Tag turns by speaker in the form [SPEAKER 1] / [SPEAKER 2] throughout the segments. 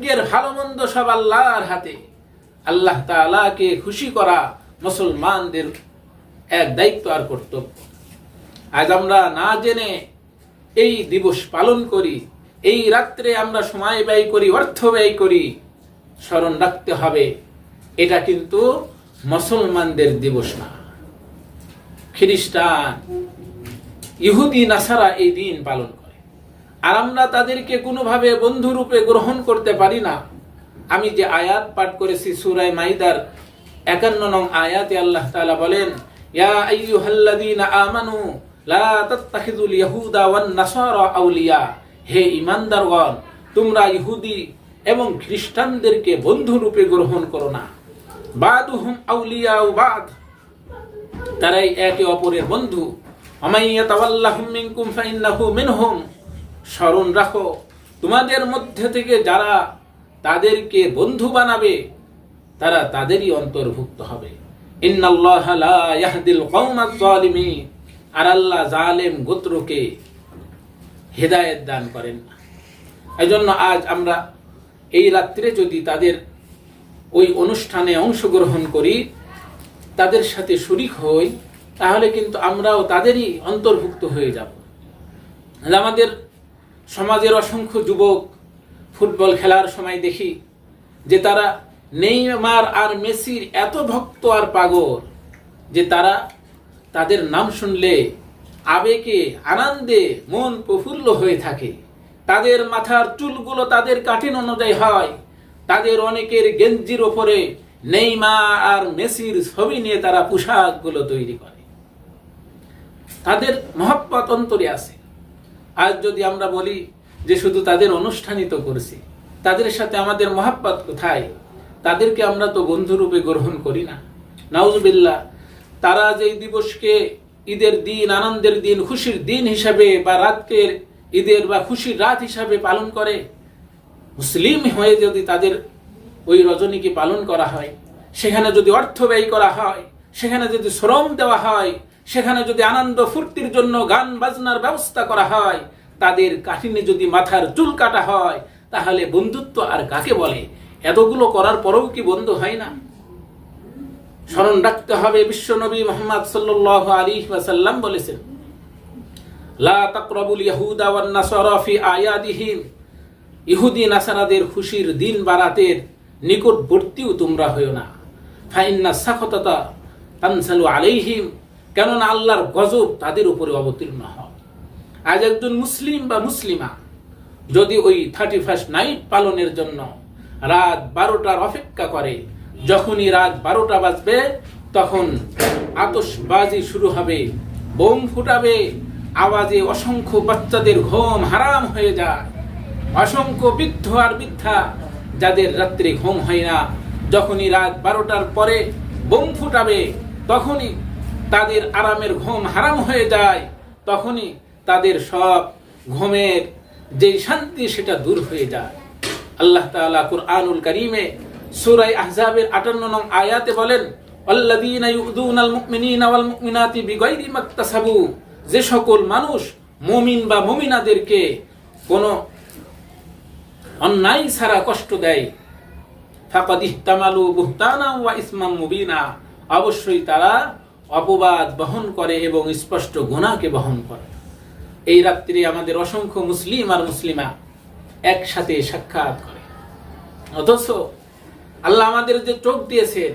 [SPEAKER 1] ভাগ্যের ভালো মন্দ সব আল্লাহর হাতে। আল্লাহ তাআলাকে খুশি করা মুসলমানদের এক দায়িত্ব আর কর্তব্য। আজ আমরা না জেনে এই দিবস পালন করি, এই রাত্রে আমরা সময় ব্যয় করি, অর্থ ব্যয় করি, স্মরণ রাখতে হবে। এটা কিন্তু মুসলমানদের দিবস না। খ্রিস্টান, ইহুদি, নাসারা এই দিন পালন করে। আর আমরা তাদেরকে কোনোভাবে বন্ধুরূপে গ্রহণ করতে পারি না। আমি যে আয়াত পাঠ করেছি সুরায় মাইদার একান্ন নং আয়াতে আল্লাহ তালা বলেন, ইয়া আইয়ুহাল্লাযীনা আমানু লা তাত্তাখিযুল ইয়াহুদা ওয়ান নাসারা আউলিয়া। হে ঈমানদারগণ, তোমরা ইহুদি এবং খ্রিস্টানদেরকে বন্ধুরূপে গ্রহণ করো না। বাদুহুম আউলিয়া বাদ। তারাই একে অপরের বন্ধু। আমাইয়া তাওয়াল্লাহুম মিনকুম ফাইন্নাহু মিনহুম। স্মরণ রাখো, তোমাদের মধ্যে থেকে যারা তাদেরকে বন্ধু বানাবে, তারা তাদেরই অন্তর্ভুক্ত হবে। আর আল্লাহ জালেম গোত্রকে হেদায়েত দান করেন না। এজন্য আজ আমরা এই রাত্রে যদি তাদের ওই অনুষ্ঠানে অংশগ্রহণ করি, তাদের সাথে শরিক হই, তাহলে কিন্তু আমরাও তাদেরই অন্তর্ভুক্ত হয়ে যাব। আমাদের সমাজের অসংখ্য যুবক ফুটবল খেলার সময় দেখি যে তারা নেইমার আর মেসির এত ভক্ত আর পাগল যে তারা তাদের নাম শুনলে আবেগে, আনন্দে মন প্রফুল্ল হয়ে থাকে। তাদের মাথার চুলগুলো তাদের কাঠিন অনুযায়ী হয়। তাদের অনেকের গেঞ্জির ওপরে নেইমা আর মেসির ছবি নিয়ে তারা পোশাকগুলো তৈরি করে। তাদের মহব্বত অন্তরে আছে। আজ যদি আমরা বলি যে শুধু তাদের অনুষ্ঠানিত করছি, তাদের সাথে আমাদের মহাব্বত কোথায়? তাদেরকে আমরা তো বন্ধুরূপে গ্রহণ করি না। নাউজুবিল্লাহ, তারা যে দিবসকে ঈদের দিন, আনন্দের দিন, খুশির দিন হিসাবে বা রাতকের ঈদের বা খুশির রাত হিসাবে পালন করে, মুসলিম হয়ে যদি তাদের ওই রজনীকে পালন করা হয়, সেখানে যদি অর্থ ব্যয় করা হয় সেখানে যদি শ্রম দেওয়া হয়, সেখানে যদি আনন্দ ফুর্তির জন্য গান বাজনার ব্যবস্থা করা হয়, তাদের কাঠিনে যদি মাথার চুল কাটা হয়, তাহলে বন্ধুত্ব আর কাকে বলে? এতগুলো করার পরেও কি বন্ধু হয় না? স্মরণ রাখতে হবে বিশ্বনবী মোহাম্মদ সাল্লাল্লাহু আলাইহি ওয়াসাল্লাম বলেছেন, লা তাকরাবুল ইয়াহুদা ওয়ান নাসারা আয়াদিহিম ইহুদি নাসারাদের খুশির দিন বারাতের নিকটবর্তীও তোমরা হইও না। ফাইন্না সাখতাতা তানসালু আলাইহিম, কেননা আল্লাহর গজব তাদের উপরে অবতীর্ণ হয়। আজ একজন মুসলিম বা মুসলিমা যদি ওই থার্টি ফার্স্ট নাইট পালনের জন্য রাত বারোটার অপেক্ষা করে, যখনই রাত বারোটা বাজবে, তখন আতসবাজি শুরু হবে, বোম ফুটাবে, আওয়াজে অসংখ্য বাচ্চাদের ঘুম হারাম হয়ে যায়। অসংখ্য বৃদ্ধ আর বৃদ্ধা যাদের রাত্রে ঘুম হয় না, যখনই রাত বারোটার পরে বোম ফুটাবে তখনই তাদের আরামের ঘুম হারাম হয়ে যায়, তখনই তাদের সব ঘুমের যে শান্তি সেটা দূর হয়ে যায়। আল্লাহ তাআলা কুরআনুল কারীমে সূরা আহজাবের 58 নং আয়াতে বলেন মুমিনাতি বিগাইরি মাকতাসাবু। যে সকল মানুষ মুমিন বা মুমিনাদেরকে কোনো অন্যায় ছাড়া কষ্ট দেয়, ফাকাদ ইহতামালু বুহতানা ওয়া ইসমাম মুবিনা। অবশ্যই তারা অপবাদ বহন করে এবং স্পষ্ট গুনাহকে বহন করে। এই রাত্রি আমাদের অসংখ্য মুসলিম আর মুসলিমা একসাথে সাক্ষাৎ করে। অথচ আল্লাহ আমাদের যে চোখ দিয়েছে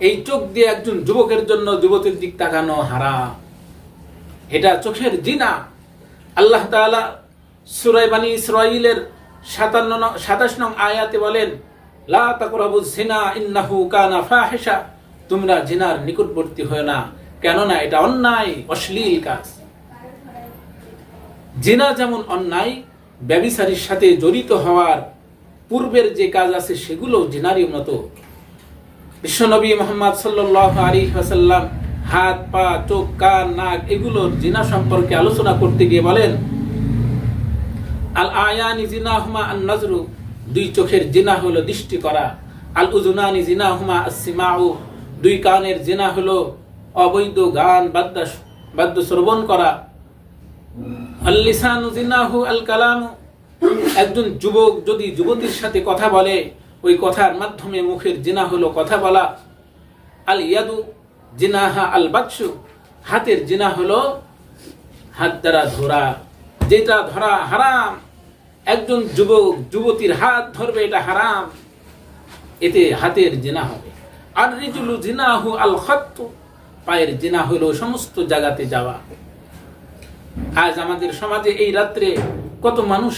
[SPEAKER 1] এই চোখ দিয়ে একজন যুবকের জন্য যুবকের দিক তাকানো হারাম। এটা চোখের জিনা। আল্লাহ তাআলা সূরা বানী ইসরাঈলের 57 নং 27 নং আয়াতে বলেন, লা তাকরাবু জিনা ইন্নাহু কানা ফাহিশা। তোমরা জিনার নিকটবর্তী হয় না, কেননা এটা অন্যায়, অশ্লীল কাজ। জিনা যেমন অন্যায়, ব্যবিচারীর সাথে জড়িত হওয়ার পূর্বের যে কাজ আছে সেগুলো জিনারই মতো। বিশ্বনবী মোহাম্মদ সাল্লাহ আলী হাসাল্লাম হাত, পা, চোখ, কান, নাক এগুলোর জিনা সম্পর্কে আলোচনা করতে গিয়ে বলেন আল আয়ানি জিনা হুমা আন নজরু দুই চোখের জিনা হলো দৃষ্টি করা। আল উজুনানি জিনা হুমা আসিমাউ দুই কানের জেনা হলো অবৈধ গান, বাদ্য বাদ্য শ্রবণ করা। আল লিসানু জিনাহু আল একজন যুবক যদি যুবতীর সাথে কথা বলে, ওই কথার মাধ্যমে মুখের জিনা হলো কথা বলা। আল ইয়াদু জিনাহা আল বাকসু। হাতের জিনা হলো হাত দ্বারা ধরা। যেটা ধরা হারাম। একজন যুবক যুবতীর হাত ধরবে, এটা হারাম। এতে হাতের জেনা হবে। আর রিজুলু জিনাহু আল খত্তু পায়ের জিনা হলো সমস্ত জায়গাতে যাওয়া। আজ আমাদের সমাজে এই রাত্রে কত মানুষ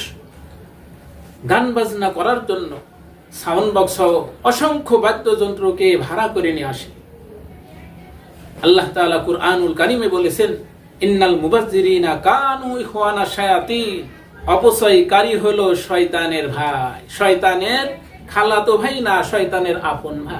[SPEAKER 1] গান বাজনা করার জন্য সাউন্ড বক্স অসংখ্য বাদ্যযন্ত্রকে ভাড়া করে নিয়ে আসে। আল্লাহ তাআলা কুরআনুল কারিমে বলেছেন, ইন্নাল মুবাজ্জিরিনা কানু ইখওয়ানা শায়াতিন। অপচয়কারী হলো শয়তানের ভাই। শয়তানের খালাতো ভাই না, শয়তানের আপন ভাই।